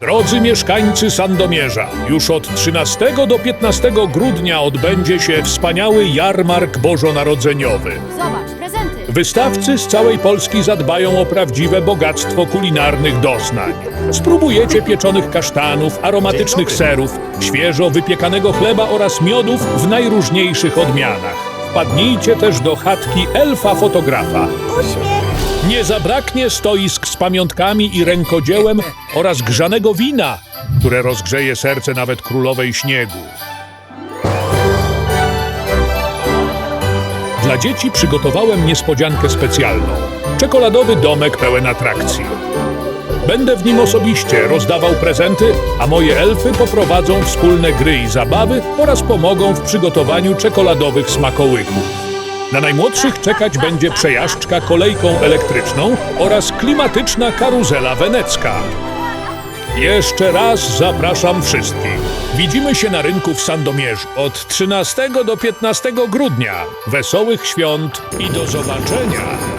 Drodzy mieszkańcy Sandomierza, już od 13 do 15 grudnia odbędzie się wspaniały jarmark bożonarodzeniowy. Zobacz, prezenty. Wystawcy z całej Polski zadbają o prawdziwe bogactwo kulinarnych doznań. Spróbujecie pieczonych kasztanów, aromatycznych serów, świeżo wypiekanego chleba oraz miodów w najróżniejszych odmianach. Wpadnijcie też do chatki elfa fotografa. Uśmiech! Nie zabraknie stoisk z pamiątkami i rękodziełem oraz grzanego wina, które rozgrzeje serce nawet królowej śniegu. Dla dzieci przygotowałem niespodziankę specjalną. Czekoladowy domek pełen atrakcji. Będę w nim osobiście rozdawał prezenty, a moje elfy poprowadzą wspólne gry i zabawy oraz pomogą w przygotowaniu czekoladowych smakołyków. Na najmłodszych czekać będzie przejażdżka kolejką elektryczną oraz klimatyczna karuzela wenecka. Jeszcze raz zapraszam wszystkich. Widzimy się na rynku w Sandomierzu od 13 do 15 grudnia. Wesołych świąt i do zobaczenia!